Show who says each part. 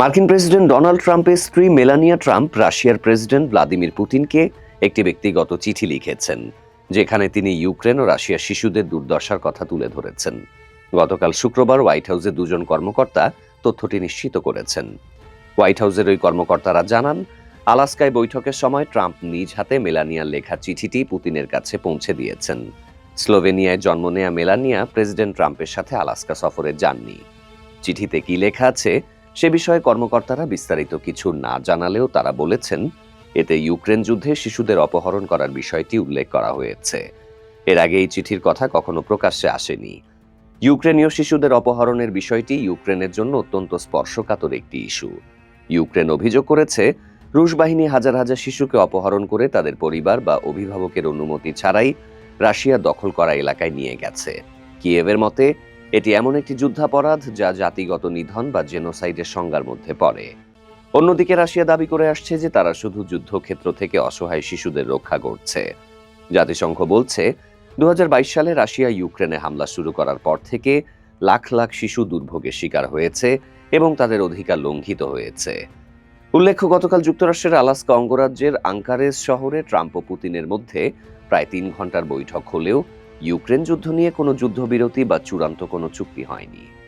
Speaker 1: মার্কিন president Donald ট্রাম্পের স্ত্রী মেলানিয়া ট্রাম্প রাশিয়ার প্রেসিডেন্ট ভ্লাদিমির পুতিনকে একটি ব্যক্তিগত চিঠি লিখেছেন, যেখানে তিনি ইউক্রেন ও রাশিয়ার শিশুদের দুর্দশার কথা তুলে ধরেছেন। গতকাল শুক্রবার হোয়াইট হাউসে দুজন কর্মকর্তা তথ্যটি নিশ্চিত করেছেন। হোয়াইট হাউসের ওই কর্মকর্তারা জানান, আলাস্কায় বৈঠকের সময় ট্রাম্প নিজ হাতে মেলানিয়ার লেখা চিঠিটি পুতিনের কাছে পৌঁছে দিয়েছেন। স্লোভেনিয়ায় জন্ম নেয়া মেলানিয়া প্রেসিডেন্ট ট্রাম্পের সাথে আলাস্কা সফরে যাননি। চিঠিতে কি লেখা আছে সে বিষয়ে কর্মকর্তারা বিস্তারিত কিছু না জানালেও তারা বলেছেন, এতে ইউক্রেন যুদ্ধে শিশুদের অপহরণ করার বিষয়টি উল্লেখ করা হয়েছে। এর আগে এই চিঠির কথা কখনো প্রকাশ্যে আসেনি। ইউক্রেনীয় শিশুদের অপহরণের বিষয়টি ইউক্রেনের জন্য অত্যন্ত স্পর্শকাতর একটি ইস্যু। ইউক্রেন অভিযোগ করেছে, রুশ বাহিনী হাজার হাজার শিশুকে অপহরণ করে তাদের পরিবার বা অভিভাবকের অনুমতি ছাড়াই রাশিয়া দখল করা এলাকায় নিয়ে গেছে। কিয়েভের মতে এটি এমন একটি যুদ্ধাপরাধ যা জাতিগত নিধন বা জেনোসাইডের সংজ্ঞার মধ্যে পড়ে। অন্যদিকে রাশিয়া দাবি করে আসছে যে তারা শুধু যুদ্ধক্ষেত্র থেকে অসহায় শিশুদের রক্ষা করছে। জাতিসংঘ বলছে দু হাজার বাইশ সালে রাশিয়া ইউক্রেনে হামলা শুরু করার পর থেকে লাখ লাখ শিশু দুর্ভোগের শিকার হয়েছে এবং তাদের অধিকার লঙ্ঘিত হয়েছে। উল্লেখ্য, গতকাল যুক্তরাষ্ট্রের আলাস্কা অঙ্গরাজ্যের আঙ্কারেজ শহরে ট্রাম্প ও পুতিনের মধ্যে প্রায় তিন ঘণ্টার বৈঠক হলেও ইউক্রেন যুদ্ধ নিয়ে কোনো যুদ্ধবিরতি বা চূড়ান্ত কোনো চুক্তি হয়নি।